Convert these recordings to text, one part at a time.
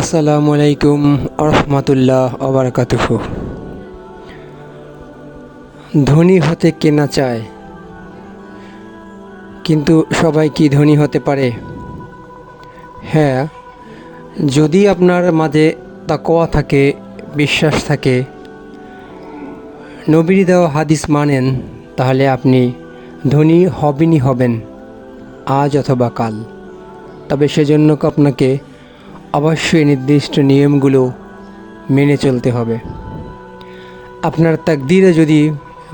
আসসালামু আলাইকুম আরহামাতুল্লাহ আবরকাতুহ ধনী হতে কেনা চায়? কিন্তু সবাই কি ধনী হতে পারে? হ্যাঁ যদি আপনার মাঝে তাকোয়া থাকে, বিশ্বাস থাকে, নবীর দেওয়া হাদিস মানেন, তাহলে আপনি ধনী হবেনই হবেন, আজ অথবা কাল। তবে সেজন্য আপনাকে অবশ্যই নির্দিষ্ট নিয়মগুলো মেনে চলতে হবে। আপনার তাকদিরে যদি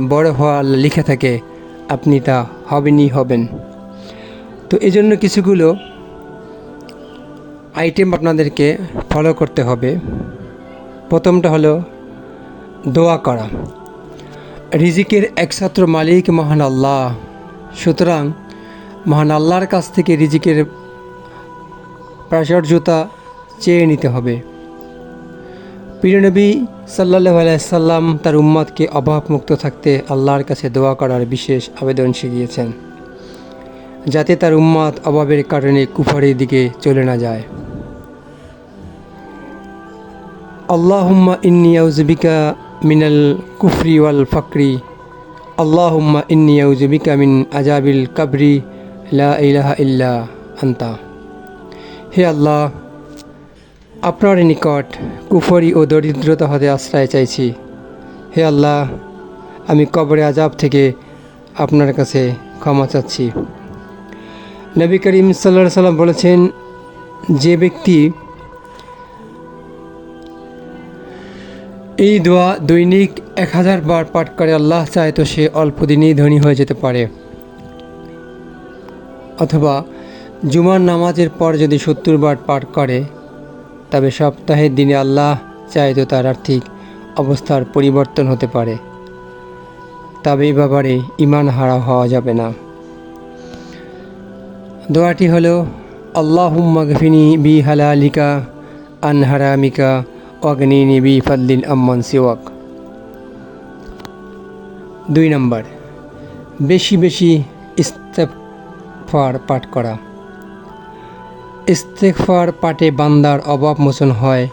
বড় হওয়া লিখে থাকে, আপনি তা হবেনই হবেন। তো এই জন্য কিছুগুলো আইটেম আপনাদেরকে ফলো করতে হবে। প্রথমটা হলো, দোয়া করা। রিজিকের একমাত্র মালিক মহান আল্লাহ। সুতরাং মহান আল্লাহর কাছ থেকে রিজিকের প্রাচুর্যতা চেয়ে নিতে হবে। প্রিয়নবী সাল্লাহ আলাইসাল্লাম তার উম্মাদকে অভাবমুক্ত থাকতে আল্লাহর কাছে দোয়া করার বিশেষ আবেদন শিখিয়েছেন, যাতে তার উম্মাদ অভাবের কারণে কুফারের দিকে চলে না যায়। আল্লাহুম্মা ইন্নি আউজবিকা মিনাল কুফরি ওয়াল ফাকরি, আল্লাহুম্মা ইন্নি আউজবিকা মিন আজাবিল কাবরি, লা ইলাহা ইল্লা আন্তা। হে আল্লাহ আপনার নিকট কুফরি ও দরিদ্রতা হতে আশ্রয় চাইছি। হে আল্লাহ, আমি কবরে আজাব থেকে আপনার কাছে ক্ষমা চাচ্ছি। নবী করিম সাল্লা সাল্লাম বলেছেন, যে ব্যক্তি এই দোয়া দৈনিক এক হাজার বার পাঠ করে আল্লাহ চায় তো সে অল্প দিনেই ধনী হয়ে যেতে পারে। অথবা জুমার নামাজের পর যদি সত্তর বার পাঠ করে তবে সপ্তাহের দিনে আল্লাহ চায় তো তার আর্থিক অবস্থার পরিবর্তন হতে পারে। তবে এই ব্যাপারে ইমান হারা হওয়া যাবে না। দোয়াটি হলো, আল্লাহুম্মা গফিনি বি হালালিকা, আন হারামিকা অগ্নিনি বি ফাদ্দিন আম্মান সিওয়াক। দুই নম্বর, বেশি বেশি ইস্তেফার পাঠ করা। ইস্তেকফার পাটে বান্দার অভাব মোচন হয়।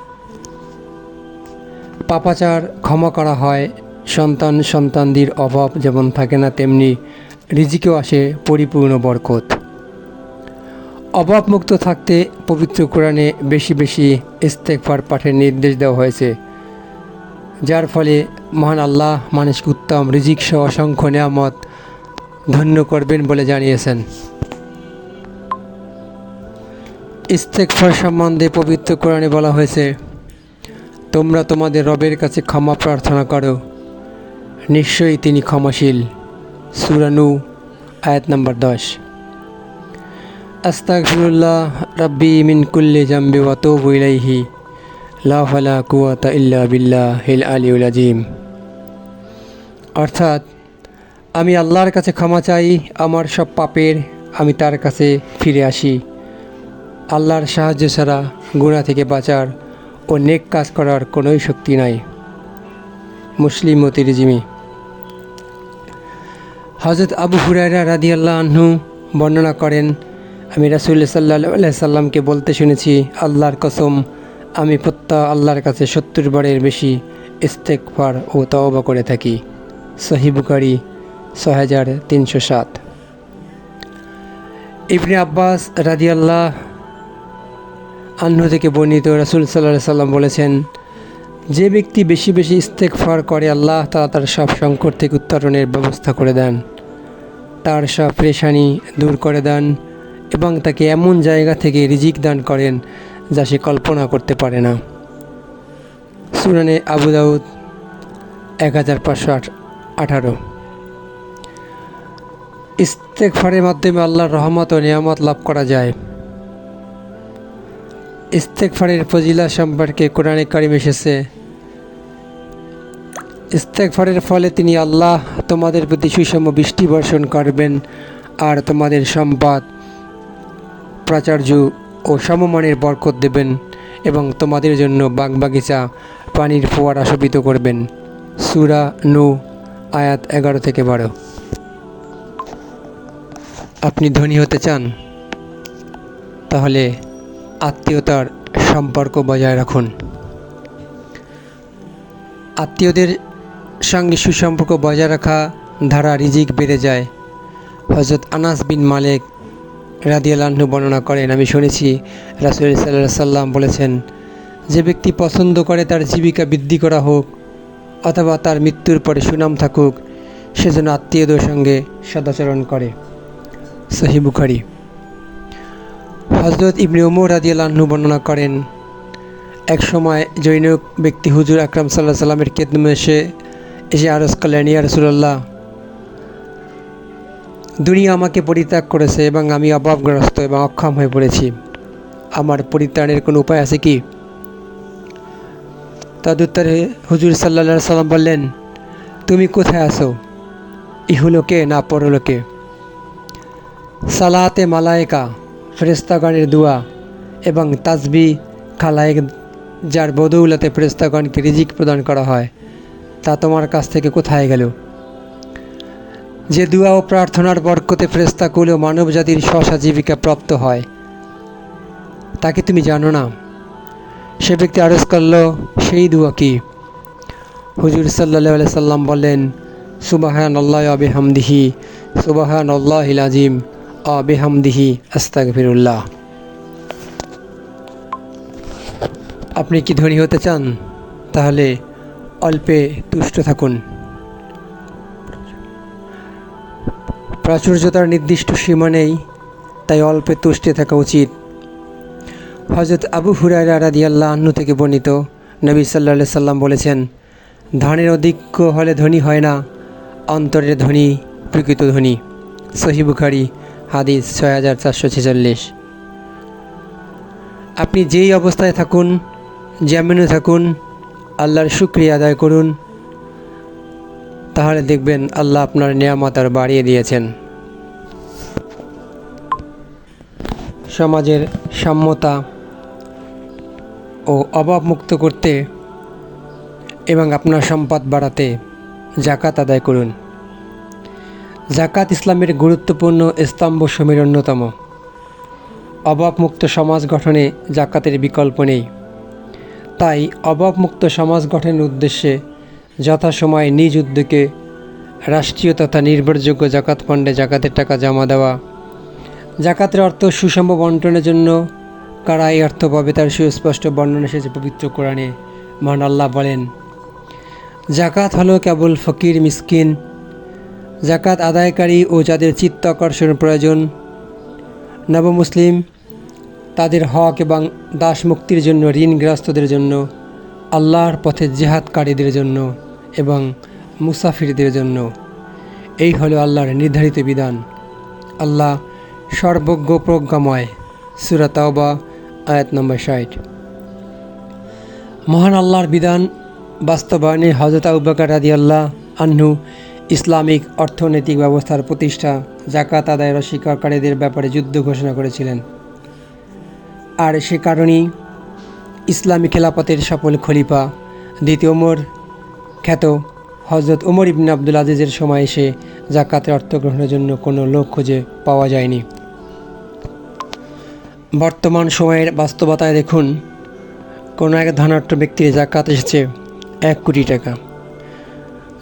পাপাচার ক্ষমা করা হয়। সন্তান সন্তানদের অভাব যেমন থাকে না, তেমনি রিজিকেও আসে পরিপূর্ণ বরকত। অভাবমুক্ত থাকতে পবিত্র কোরআনে বেশি বেশি ইস্তেকফার পাঠের নির্দেশ দেওয়া হয়েছে। যার ফলে মহান আল্লাহ মানুষকে উত্তম রিজিক সহ অসংখ্য নিয়ামত ধন্য করবেন বলে জানিয়েছেন। ইস্তেকফার সম্বন্ধে পবিত্র কোরআনে বলা হয়েছে, তোমরা তোমাদের রবের কাছে ক্ষমা প্রার্থনা করো। নিশ্চয়ই তিনি ক্ষমাশীল। সুরানু আয়াত নম্বর দশ। আস্তাগফিরুল্লাহ রাব্বি মিন কুল্লি জাম্বি ওয়া তুবু লা ফালা কুওয়াতা ইল্লা আলিউল আজিম অর্থাৎ, আমি আল্লাহর কাছে ক্ষমা চাই, আমার সব পাপের আমি তার কাছে ফিরে আসি। আল্লাহর সাহায্য ছাড়া গুণা থেকে বাঁচার ও নেক কাজ করার কোনোই শক্তি নাই। মুসলিম ও তিরিজিমি হজরত আবু হুরায়রা রাদি আল্লাহ বর্ণনা করেন, আমি রাসুল সাল্লাহ সাল্লামকে বলতে শুনেছি, আল্লাহর কসম, আমি প্রত্যহ আল্লাহর কাছে সত্তর বারের বেশি ইস্তেকফার ও তওবা করে থাকি। সহিবুকারি ছ হাজার তিনশো সাত। ইবনে আব্বাস রাদিয়াল্লাহ আহ্ন থেকে বর্ণিত রাসুল সাল্লাহ সাল্লাম বলেছেন, যে ব্যক্তি বেশি বেশি ইস্তেকফার করে আল্লাহ, তারা তার সব সংকট থেকে উত্তরণের ব্যবস্থা করে দেন। তার সব পরেশানি দূর করে দেন এবং তাকে এমন জায়গা থেকে রিজিক দান করেন যা সে কল্পনা করতে পারে না। সুরানে আবু দাউদ, এক হাজার পাঁচশো আঠারো। ইস্তেকফারের মাধ্যমে আল্লাহর রহমত ও নিয়ামত লাভ করা যায়। ইস্তেকফারের ফজিলা সম্পর্কে কোরআনে কারিম এসেছে ইস্তেকফারের ফলে তিনি আল্লাহ তোমাদের প্রতি সুষম বৃষ্টি বর্ষণ করবেন আর তোমাদের সম্পদ, প্রাচার্য ও সমমানের বরকত দেবেন এবং তোমাদের জন্য বাগবাগিচা পানির ফোয়ারা শোভিত করবেন। সুরা নু, আয়াত এগারো থেকে বারো। আপনি ধনী হতে চান? তাহলে আত্মীয়তার সম্পর্ক বজায় রাখুন। আত্মীয়দের সঙ্গে সুসম্পর্ক বজায় রাখা ধারা রিজিক বেড়ে যায়। হজরত আনাস বিন মালিক রাদিয়াল্লাহ্ন বর্ণনা করেন, আমি শুনেছি, রাসুল সাল্লাহ সাল্লাম বলেছেন, যে ব্যক্তি পছন্দ করে তার জীবিকা বৃদ্ধি করা হোক অথবা তার মৃত্যুর পরে সুনাম থাকুক সেজন্য আত্মীয়দের সঙ্গে সদাচরণ করে। সহি বুখারি। হজরত ইবনে ওমর রাদিয়াল্লাহ্ন বর্ণনা করেন, এক সময় জৈনক ব্যক্তি হুজুর আকরাম সাল্লাহ সাল্লামের কেদমে এসে এসে আরস করলেন, ইয়া রসুল্লাহ দুনিয়া আমাকে পরিত্যাগ করেছে এবং আমি অভাবগ্রস্ত এবং অক্ষম হয়ে পড়েছি। আমার পরিত্রাণের কোনো উপায় আছে কি? তদুত্তরে হুজুর সাল্লা সাল্লাম বললেন, তুমি কোথায় আছো? ইহুলোকে না পরলোকে? সালাতে মালায়েকা ফেরেস্তাগণের দোয়া এবং তাজবি খালায়েক যার বদৌলতে ফেরেস্তাগণকে রিজিক প্রদান করা হয়, তা তোমার কাছ থেকে কোথায় গেল? যে দোয়া ও প্রার্থনার বরকতে ফেরেস্তাকুল ও মানব জাতির শশা জীবিকা প্রাপ্ত হয় তাকে তুমি জানো না? সে ব্যক্তি আরজ করল, সেই দোয়া কি? হুজুর সাল্লাহ সাল্লাম বললেন সুবাহান আল্লাহ আবেহামদিহি সুবাহান আল্লাহ আজিম আবেহামদিহি আস্তাক ফিরুল্লাহ আপনি কি ধনী হতে চান? তাহলে অল্পে তুষ্ট থাকুন। প্রাচুর্যতার নির্দিষ্ট সীমা নেই, তাই অল্পে তুষ্টে থাকা উচিত। হজরত আবু হুরায়রা রাদিয়াল্লাহ আহ্ন থেকে বর্ণিত নবী সাল্লা সাল্লাম বলেছেন, ধানের অধিক্য হলে ধনী হয় না, অন্তরের ধনী প্রকৃত ধনী। সহি বুখারি হাদিস ছয় হাজার চারশো ছেচল্লিশ। আপনি যেই অবস্থায় থাকুন যেমনও থাকুন, আল্লাহর শুক্রিয়া আদায় করুন, তাহলে দেখবেন আল্লাহ আপনার নিয়ামত আর বাড়িয়ে দিয়েছেন। সমাজের সাম্যতা ও অভাবমুক্ত করতে এবং আপনার সম্পদ বাড়াতে জাকাত আদায় করুন। জাকাত ইসলামের গুরুত্বপূর্ণ স্তম্ভ সমীর অন্যতম। অভাবমুক্ত সমাজ গঠনে জাকাতের বিকল্প নেই। তাই অভাবমুক্ত সমাজ গঠনের উদ্দেশ্যে যথাসময়ে নিজ উদ্যোগে রাষ্ট্রীয় তথা নির্ভরযোগ্য জাকাত ফান্ডে জাকাতের টাকা জমা দেওয়া। জাকাতের অর্থ সুষম বন্টনের জন্য কারা এই অর্থ পাবে তার সুস্পষ্ট বর্ণনা এসেছে পবিত্র কোরআনে। মহান আল্লাহ বলেন, জাকাত হলো কেবল ফকির, মিসকিন জাকাত আদায়কারী ও যাদের চিত্ত আকর্ষণ প্রয়োজন। নবমুসলিম তাদের হক এবং দাস মুক্তির জন্য, ঋণগ্রস্তদের জন্য, আল্লাহর পথে জেহাদকারীদের জন্য এবং মুসাফিরদের জন্য। এই হলো আল্লাহর নির্ধারিত বিধান। আল্লাহ সর্বজ্ঞ প্রজ্ঞাময়। সুরাতাওবা আয়াত নম্বর ষাট। মহান আল্লাহর বিধান বাস্তবায়নে হজরত আউবাকার রাদি আল্লাহ আহ্নু ইসলামিক অর্থনৈতিক ব্যবস্থার প্রতিষ্ঠা জাকাত আদায়ের অস্বীকারীদের ব্যাপারে যুদ্ধ ঘোষণা করেছিলেন। আর সে কারণেই ইসলামী খেলাপথের সফল খলিফা দ্বিতীয় ওমর খ্যাত হজরত ওমর ইবনে আব্দুল আজিজের সময় এসে জাকাতের অর্থ গ্রহণের জন্য কোনো লোক খুঁজে পাওয়া যায়নি। বর্তমান সময়ের বাস্তবতায় দেখুন, কোনো এক ধনাঢ্য ব্যক্তির জাকাত এসেছে এক কোটি টাকা।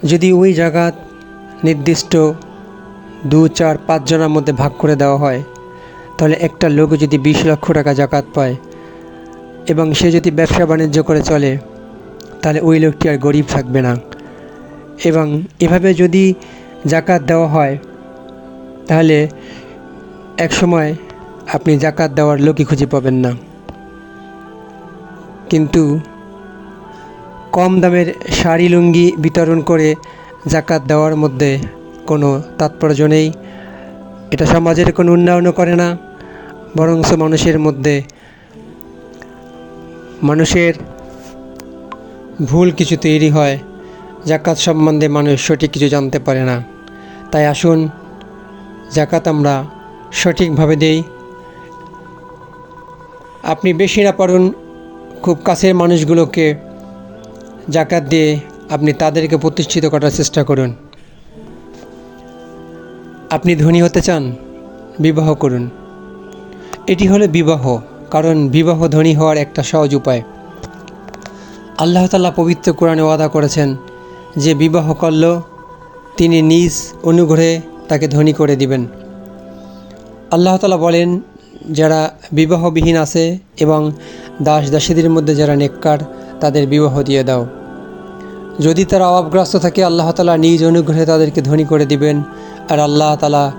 যদি ওই জাকাত নির্দিষ্ট দু, চার পাঁচজনের মধ্যে ভাগ করে দেওয়া হয়। তাহলে একটা লোক যদি বিশ লক্ষ টাকা জাকাত পায় এবং সে যদি ব্যবসা বাণিজ্য করে চলে, তাহলে ওই লোকটি আর গরিব থাকবে না। এবং এভাবে যদি জাকাত দেওয়া হয়, তাহলে এক সময় আপনি জাকাত দেওয়ার লোকই খুঁজে পাবেন না। কিন্তু কম দামের শাড়ি, লুঙ্গি বিতরণ করে জাকাত দেওয়ার মধ্যে কোনো তাৎপর্য নেই। এটা সমাজের কোনো উন্নয়নও করে না বরংস মানুষের মধ্যে মানুষের ভুল কিছু তৈরি হয়। জাকাত সম্বন্ধে মানুষ সঠিক কিছু জানতে পারে না। তাই আসুন জাকাত আমরা সঠিকভাবে দেই। আপনি বেশি না পারুন খুব কাছের মানুষগুলোকে জাকাত দিয়ে আপনি তাদেরকে প্রতিষ্ঠিত করার চেষ্টা করুন। আপনি ধনী হতে চান, বিবাহ করুন। এটি হলো বিবাহ, কারণ বিবাহ ধনী হওয়ার একটা সহজ উপায়। আল্লাহ তালা পবিত্র কোরআনে ওয়াদা করেছেন যে বিবাহ করল, তিনি নিজ অনুগ্রহে তাকে ধনী করে দিবেন। আল্লাহ তালা বলেন, যারা বিবাহবিহীন আছে এবং দাস দাসীদের মধ্যে যারা নেককার, তাদের বিবাহ দিয়ে দাও। যদি তারা অভাবগ্রস্ত থাকে, আল্লাহ তালা নিজ অনুগ্রহে তাদেরকে ধনী করে দিবেন। আর আল্লাহ তালা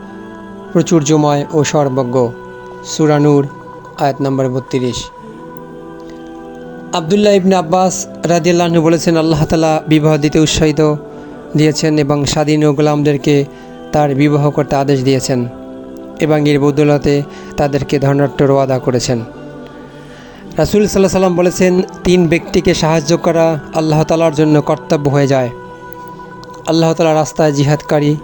প্রচুর্যময় ও সর্বজ্ঞ। সুরানুর আয়াত নম্বর বত্রিশ। আবদুল্লাহ ইবনে আব্বাস রাদিয়াল্লাহু বলেছেন, আল্লাহ তালা বিবাহ দিতে উৎসাহিত দিয়েছেন এবং স্বাধীন ও গোলামদেরকে তার বিবাহ করতে আদেশ দিয়েছেন এবং এর বদৌলতে তাদেরকে ধনাট্যর ওয়াদা করেছেন। রাসুল সাল্লাহ সাল্লাম বলেছেন, তিন ব্যক্তিকে সাহায্য করা আল্লাহ তালার জন্য কর্তব্য হয়ে যায়। আল্লাহ তালা রাস্তায় জিহাদকারী,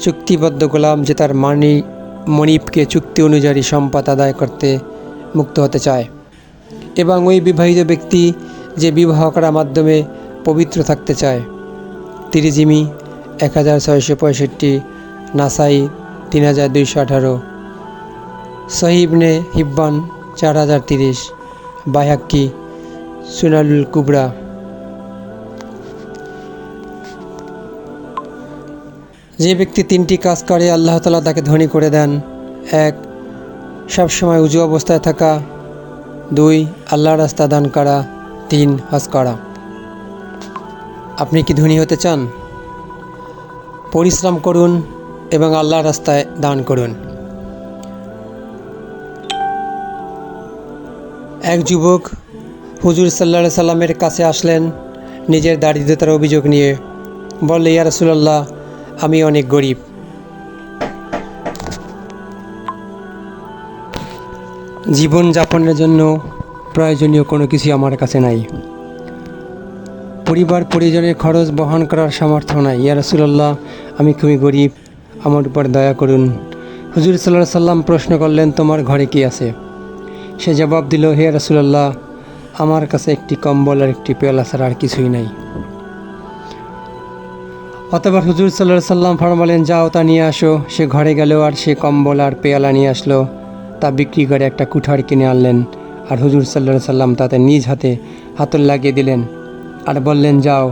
চুক্তিবদ্ধ গোলাম যে তার মানি, মনিবকে চুক্তি অনুযায়ী সম্পদ আদায় করতে মুক্ত হতে চায়। এবং ওই বিবাহিত ব্যক্তি যে বিবাহ করার মাধ্যমে পবিত্র থাকতে চায়। তিরিজিমি, এক হাজার ছয়শো পঁয়ষট্টি, নাসাই, তিন হাজার দুইশো আঠারো। সহিবনে হিব্বান, চার হাজার তিরিশ। বায়াক্কি সুনালুল কুবরা। যে ব্যক্তি তিনটি কাজ করে, আল্লাহ তালা তাকে ধনী করে দেন। এক, সবসময় উজু অবস্থায় থাকা। দুই আল্লাহ রাস্তা দান করা। তিন, হজ করা। আপনি কি ধনী হতে চান? পরিশ্রম করুন এবং আল্লাহ রাস্তায় দান করুন। এক যুবক হুজুর সাল্লা সাল্লামের কাছে আসলেন নিজের দারিদ্রতার অভিযোগ নিয়ে। বললে, ইয়া রসুল্লাহ আমি অনেক গরিব। জীবন যাপনের জন্য প্রয়োজনীয় কোনো কিছু আমার কাছে নাই। পরিবার, পরিজনের খরচ বহন করার সামর্থ্য নাই। ইয়া রসুল্লাহ আমি খুবই গরিব, আমার উপর দয়া করুন। হুজুর সাল্লাহ সাল্লাম প্রশ্ন করলেন, তোমার ঘরে কি আছে? সে জবাব দিল, হে রসুল্লাহ আমার কাছে একটি কম্বল আর একটি পেয়ালা ছাড়া আর কিছুই নাই। অতবার হুজুর সাল্লাহ সাল্লাম ফরমালেন, যাও তা নিয়ে আসো। সে ঘরে গেল আর সে কম্বল আর পেয়ালা নিয়ে আসলো, তা বিক্রি করে একটা কুঠার কিনে আনলেন। আর হুজুর সাল্লাহ সাল্লাম তাতে নিজ হাতে হাতল লাগিয়ে দিলেন আর বললেন, যাও,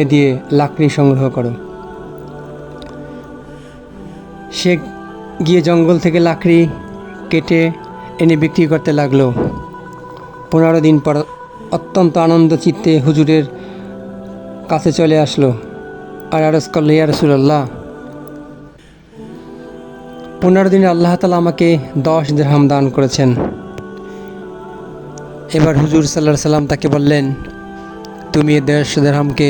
এ দিয়ে লাকড়ি সংগ্রহ করো। সে গিয়ে জঙ্গল থেকে লাকড়ি কেটে এনে বিক্রি করতে লাগল। পনেরো দিন পর অত্যন্ত আনন্দ চিত্তে হুজুরের কাছে চলে আসলো। আর আরস করল, ইয়া রসুল্লাহ পনেরো দিনে আল্লাহ তালা আমাকে দশ দেড়হাম দান করেছেন। এবার হুজুর সাল্লাহ সাল্লাম তাকে বললেন, তুমি এ দশ দেড়হামকে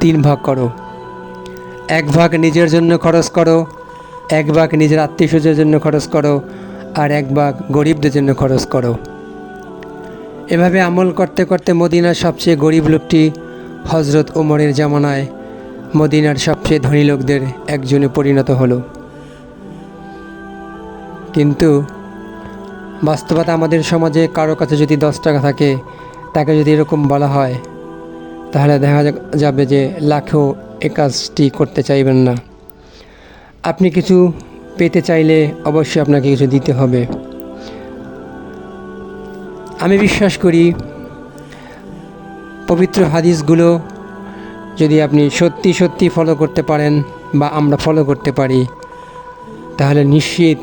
তিন ভাগ করো। এক ভাগ নিজের জন্য খরচ করো, এক ভাগ নিজের আত্মীয় স্বজনের জন্য খরচ করো আর এক ভাগ গরিবদের জন্য খরচ করো। এভাবে আমল করতে করতে মদিনার সবচেয়ে গরিব লোকটি হজরত ওমরের জামানায় মদিনার সবচেয়ে ধনী লোকদের একজনে পরিণত হলো। কিন্তু বাস্তবতা আমাদের সমাজে কারও কাছে যদি দশ টাকা থাকে, তাকে যদি এরকম বলা হয়, তাহলে দেখা যাবে যে লাখেও এ কাজটি করতে চাইবেন না। আপনি কিছু পেতে চাইলে অবশ্যই আপনাকে কিছু দিতে হবে। আমি বিশ্বাস করি, পবিত্র হাদিসগুলো যদি আপনি সত্যি সত্যি ফলো করতে পারেন বা আমরা ফলো করতে পারি, তাহলে নিশ্চিত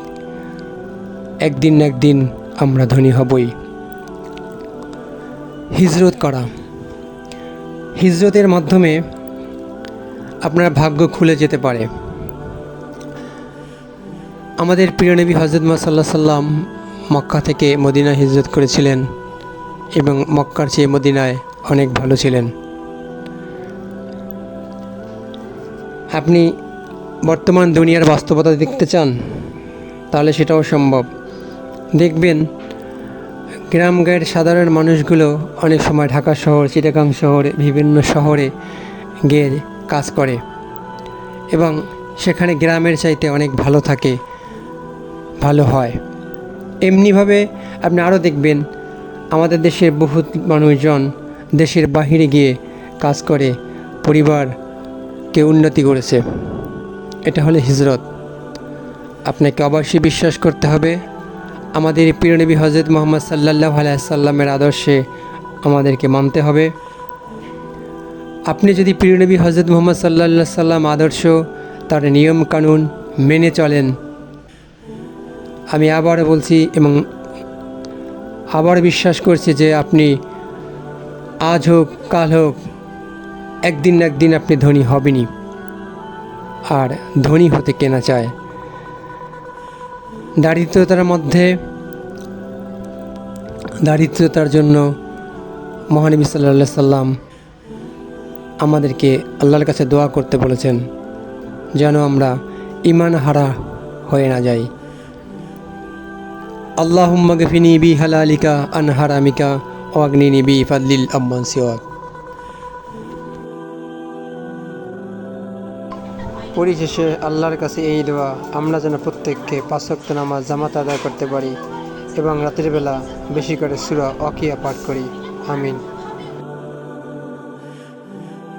একদিন না একদিন আমরা ধনী হবই। হিজরত করা। হিজরতের মাধ্যমে আপনার ভাগ্য খুলে যেতে পারে। আমাদের প্রিয় নবী হজরত সাল্লাহ সাল্লাম মক্কা থেকে মদিনা হিজরত করেছিলেন এবং মক্কার চেয়ে মদিনায় অনেক ভালো ছিলেন। আপনি বর্তমান দুনিয়ার বাস্তবতা দেখতে চান, তাহলে সেটাও সম্ভব। দেখবেন গ্রাম গায়ের সাধারণ মানুষগুলো অনেক সময় ঢাকা শহর, চিটাগাং শহরে, বিভিন্ন শহরে গিয়ে কাজ করে এবং সেখানে গ্রামের চাইতে অনেক ভালো থাকে। ভালো হয়। এমনিভাবে আপনি আরও দেখবেন, আমাদের দেশের বহুত মানুষজন দেশের বাহিরে গিয়ে কাজ করে, পরিবারকে উন্নতি করেছে। এটা হলো হিজরত। আপনাকে অবশ্যই বিশ্বাস করতে হবে, আমাদের প্রিয়নবী হজরত মোহাম্মদ সাল্লাহ আলাইসাল্লামের আদর্শে আমাদেরকে মানতে হবে। আপনি যদি প্রিয়নবী হজরত মোহাম্মদ সাল্লা সাল্লাম আদর্শ, তার নিয়ম কানুন মেনে চলেন আমি আবার বলছি এবং আবার বিশ্বাস করছি যে আপনি আজ হোক, কাল হোক, একদিন না একদিন আপনি ধনী হবেনি আর ধনী হতে কেনা চায়? দারিদ্রতার মধ্যে, দারিদ্রতার জন্য মহানবী সাল্লা সাল্লাম আমাদেরকে আল্লাহর কাছে দোয়া করতে বলেছেন, যেন আমরা ইমান হারা হয়ে না যাই। আল্লাহুম্মা গফিনি বি হালালিকা, আন হারামিকা ওয়াগনিনি বি ফাদলিল আম্মান সিওয়াক। পরিশেষে আল্লাহর কাছে এই দোয়া, আমরা যেন প্রত্যেককে পাঁচক্ত নামাজ জামাত আদায় করতে পারি এবং রাতের বেলা বেশি করে সুরা অকিয়া পাঠ করি। আমিন।